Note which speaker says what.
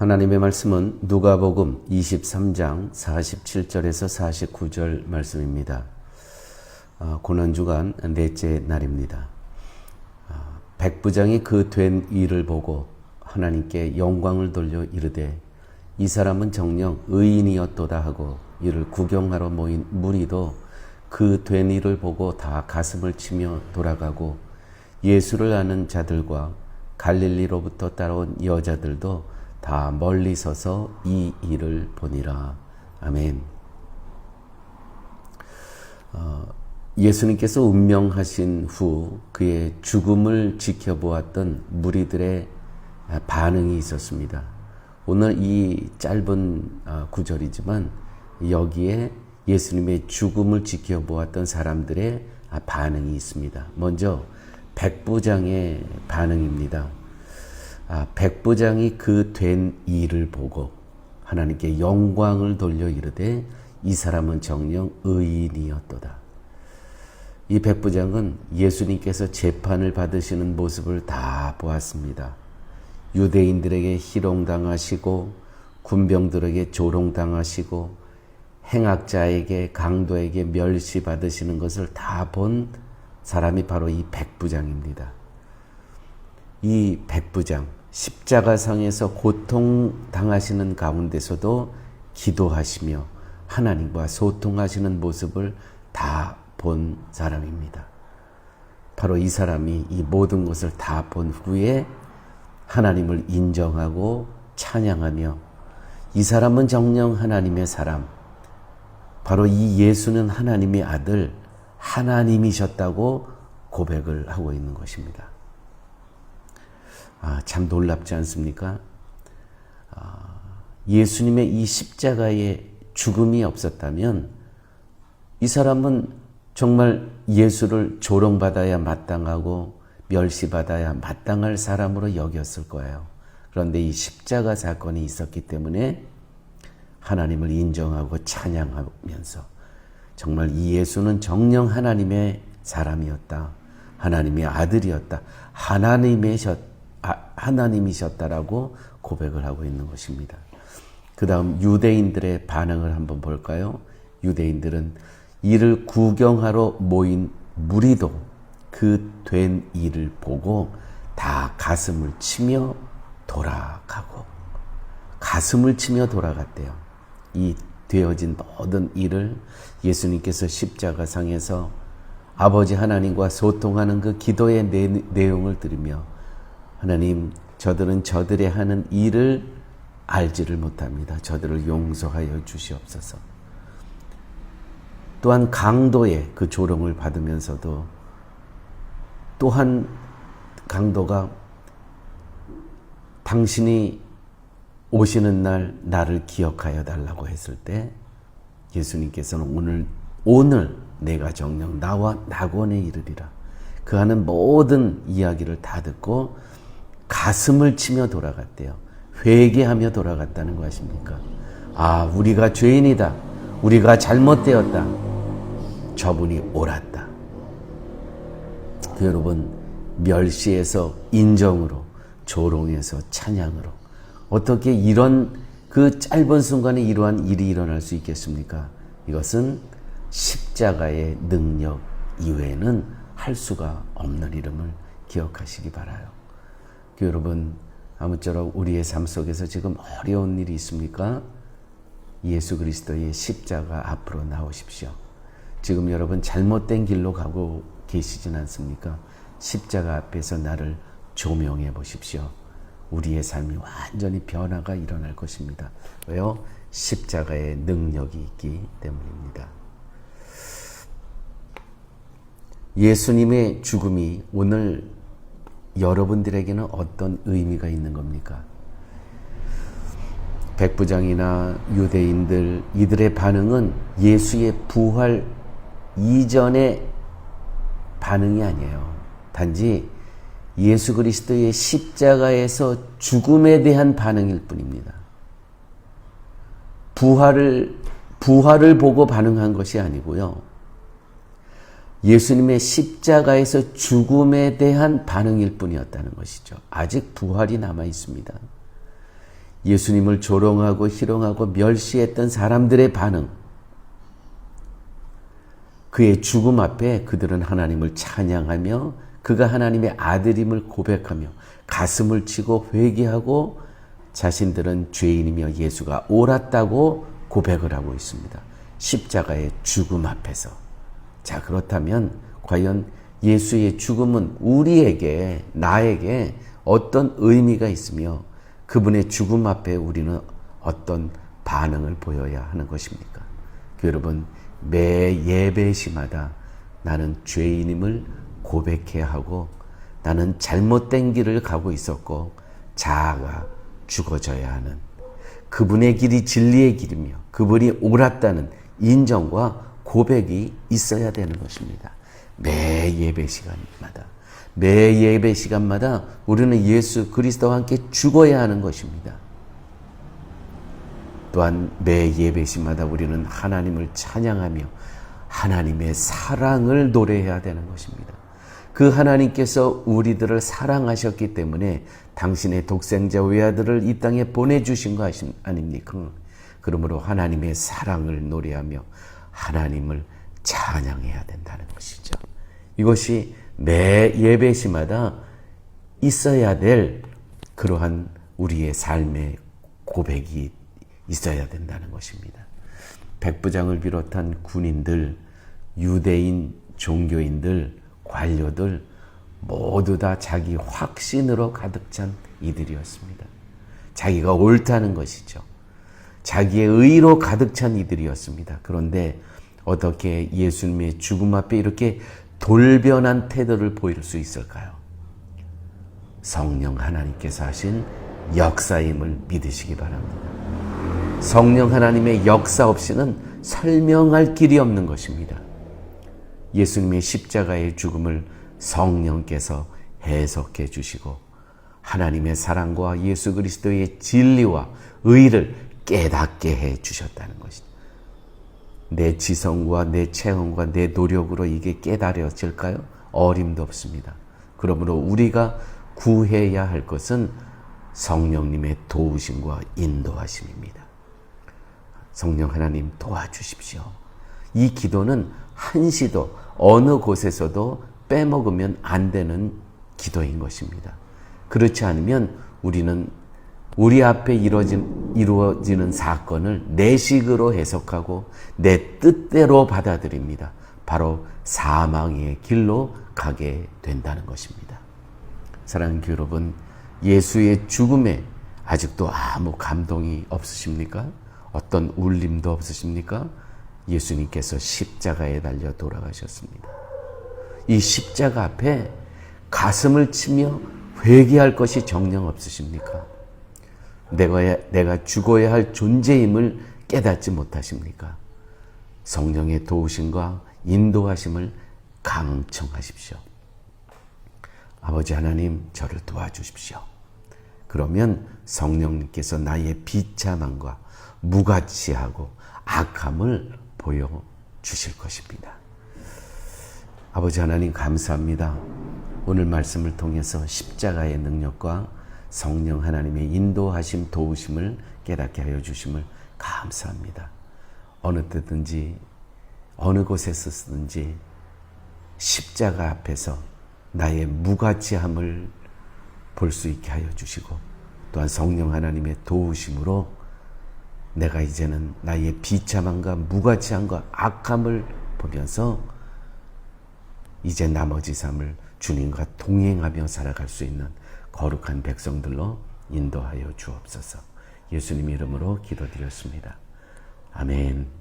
Speaker 1: 하나님의 말씀은 누가복음 23장 47절에서 49절 말씀입니다. 아, 고난주간 넷째 날입니다. 아, 백부장이 그 된 일을 보고 하나님께 영광을 돌려 이르되 이 사람은 정령 의인이었도다 하고 이를 구경하러 모인 무리도 그 된 일을 보고 다 가슴을 치며 돌아가고 예수를 아는 자들과 갈릴리로부터 따라온 여자들도 다 멀리 서서 이 일을 보니라. 아멘. 어, 예수님께서 운명하신 후 그의 죽음을 지켜보았던 무리들의 반응이 있었습니다. 오늘 이 짧은 어, 구절이지만 여기에 예수님의 죽음을 지켜보았던 사람들의 반응이 있습니다. 먼저 백부장의 반응입니다. 아, 백부장이 그 된 일을 보고 하나님께 영광을 돌려 이르되 이 사람은 정령 의인이었도다. 이 백부장은 예수님께서 재판을 받으시는 모습을 다 보았습니다. 유대인들에게 희롱당하시고 군병들에게 조롱당하시고 행악자에게 강도에게 멸시받으시는 것을 다 본 사람이 바로 이 백부장입니다. 이 백부장 십자가상에서 고통 당하시는 가운데서도 기도하시며 하나님과 소통하시는 모습을 다 본 사람입니다. 바로 이 사람이 이 모든 것을 다 본 후에 하나님을 인정하고 찬양하며 이 사람은 정령 하나님의 사람, 바로 이 예수는 하나님의 아들, 하나님이셨다고 고백을 하고 있는 것입니다. 아, 참 놀랍지 않습니까? 아, 예수님의 이 십자가의 죽음이 없었다면 이 사람은 정말 예수를 조롱받아야 마땅하고 멸시받아야 마땅할 사람으로 여겼을 거예요. 그런데 이 십자가 사건이 있었기 때문에 하나님을 인정하고 찬양하면서 정말 이 예수는 정령 하나님의 사람이었다. 하나님의 아들이었다. 하나님이셨, 아, 하나님이셨다라고 고백을 하고 있는 것입니다. 그 다음 유대인들의 반응을 한번 볼까요? 유대인들은 이를 구경하러 모인 무리도 그 된 일을 보고 다 가슴을 치며 돌아가고 가슴을 치며 돌아갔대요. 이 되어진 모든 일을 예수님께서 십자가상에서 아버지 하나님과 소통하는 그 기도의 내, 내용을 들으며 하나님 저들은 저들의 하는 일을 알지를 못합니다. 저들을 용서하여 주시옵소서. 또한 강도의 그 조롱을 받으면서도 또한 강도가 당신이 오시는 날 나를 기억하여 달라고 했을 때 예수님께서는 오늘 오늘 내가 정녕 나와 낙원에 이르리라. 그 하는 모든 이야기를 다 듣고 가슴을 치며 돌아갔대요. 회개하며 돌아갔다는 것입니까? 아, 우리가 죄인이다. 우리가 잘못되었다. 저분이 옳았다. 그 여러분, 멸시에서 인정으로, 조롱에서 찬양으로, 어떻게 이런 그 짧은 순간에 이러한 일이 일어날 수 있겠습니까? 이것은 십자가의 능력 이외에는 할 수가 없는 이름을 기억하시기 바라요. 그 여러분, 아무쪼록 우리의 삶 속에서 지금 어려운 일이 있습니까? 예수 그리스도의 십자가 앞으로 나오십시오. 지금 여러분 잘못된 길로 가고 계시진 않습니까? 십자가 앞에서 나를 조명해 보십시오. 우리의 삶이 완전히 변화가 일어날 것입니다. 왜요? 십자가의 능력이 있기 때문입니다. 예수님의 죽음이 오늘 여러분들에게는 어떤 의미가 있는 겁니까? 백부장이나 유대인들 이들의 반응은 예수의 부활 이전의 반응이 아니에요. 단지 예수 그리스도의 십자가에서 죽음에 대한 반응일 뿐입니다. 부활을 부활을 보고 반응한 것이 아니고요. 예수님의 십자가에서 죽음에 대한 반응일 뿐이었다는 것이죠. 아직 부활이 남아 있습니다. 예수님을 조롱하고 희롱하고 멸시했던 사람들의 반응. 그의 죽음 앞에 그들은 하나님을 찬양하며 그가 하나님의 아들임을 고백하며 가슴을 치고 회개하고 자신들은 죄인이며 예수가 옳았다고 고백을 하고 있습니다. 십자가의 죽음 앞에서. 자, 그렇다면 과연 예수의 죽음은 우리에게, 나에게 어떤 의미가 있으며 그분의 죽음 앞에 우리는 어떤 반응을 보여야 하는 것입니까? 여러분, 매 예배 시마다 나는 죄인임을 고백해야 하고 나는 잘못된 길을 가고 있었고 자아가 죽어져야 하는 그분의 길이 진리의 길이며 그분이 옳았다는 인정과 고백이 있어야 되는 것입니다. 매 예배 시간마다 매 예배 시간마다 우리는 예수 그리스도와 함께 죽어야 하는 것입니다. 또한 매 예배 시마다 우리는 하나님을 찬양하며 하나님의 사랑을 노래해야 되는 것입니다. 그 하나님께서 우리들을 사랑하셨기 때문에 당신의 독생자 외아들을 이 땅에 보내주신 거 아닙니까? 그러므로 하나님의 사랑을 노래하며 하나님을 찬양해야 된다는 것이죠. 이것이 매 예배시마다 있어야 될 그러한 우리의 삶의 고백이 있어야 된다는 것입니다. 백부장을 비롯한 군인들, 유대인 종교인들, 관료들 모두 다 자기 확신으로 가득 찬 이들이었습니다. 자기가 옳다는 것이죠. 자기의 의로 가득 찬 이들이었습니다. 그런데 어떻게 예수님의 죽음 앞에 이렇게 돌변한 태도를 보일 수 있을까요? 성령 하나님께서 하신 역사임을 믿으시기 바랍니다. 성령 하나님의 역사 없이는 설명할 길이 없는 것입니다. 예수님의 십자가의 죽음을 성령께서 해석해 주시고 하나님의 사랑과 예수 그리스도의 진리와 의를 깨닫게 해 주셨다는 것이다. 내 지성과 내 체험과 내 노력으로 이게 깨달아질까요? 어림도 없습니다. 그러므로 우리가 구해야 할 것은 성령님의 도우심과 인도하심입니다. 성령 하나님 도와주십시오. 이 기도는 한시도 어느 곳에서도 빼먹으면 안 되는 기도인 것입니다. 그렇지 않으면 우리는 우리 앞에 이루어진, 이루어지는 사건을 내 식으로 해석하고 내 뜻대로 받아들입니다. 바로 사망의 길로 가게 된다는 것입니다. 사랑하는 여러분, 예수의 죽음에 아직도 아무 감동이 없으십니까? 어떤 울림도 없으십니까? 예수님께서 십자가에 달려 돌아가셨습니다. 이 십자가 앞에 가슴을 치며 회개할 것이 정령 없으십니까? 내가, 내가 죽어야 할 존재임을 깨닫지 못하십니까? 성령의 도우심과 인도하심을 강청하십시오. 아버지 하나님, 저를 도와주십시오. 그러면 성령님께서 나의 비참함과 무가치하고 악함을 보여주실 것입니다. 아버지 하나님 감사합니다. 오늘 말씀을 통해서 십자가의 능력과 성령 하나님의 인도하심 도우심을 깨닫게 하여 주심을 감사합니다. 어느 때든지 어느 곳에서 쓰든지 십자가 앞에서 나의 무가치함을 볼 수 있게 하여 주시고 또한 성령 하나님의 도우심으로 내가 이제는 나의 비참함과 무가치함과 악함을 보면서 이제 나머지 삶을 주님과 동행하며 살아갈 수 있는 거룩한 백성들로 인도하여 주옵소서. 예수님 이름으로 기도드렸습니다. 아멘.